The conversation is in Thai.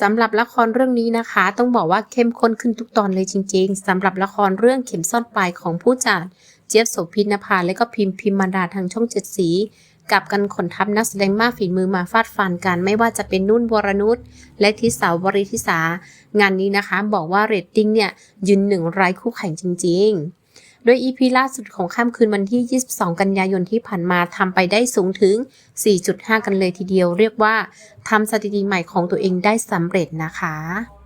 สำหรับละครเรื่องนี้นะคะ ต้องบอกว่าเข้มข้นขึ้นทุกตอนเลยจริง ๆสำหรับละครเรื่องเข็มซ่อนปลายของผู้จัดเจี๊ยบโสพินภาและก็พิมพ์พิมมาดาทางช่องเจ็ดสีกับกันขนทัพนักแสดงมากฝีมือมาฟาดฟันกัน ไม่ว่าจะเป็นนุ่นวรนุชและทิสาวริทิสางานนี้นะคะ บอกว่าเรตติ้งเนี่ยยืนหนึ่งไร้คู่แข่งจริง ๆ โดย EP ล่าสุดของค่ำคืนวันที่ 22 กันยายนที่ผ่านมาทำไปได้สูงถึง 4.5 กันเลยทีเดียว เรียกว่าทำสถิติใหม่ของตัวเองได้สำเร็จนะคะ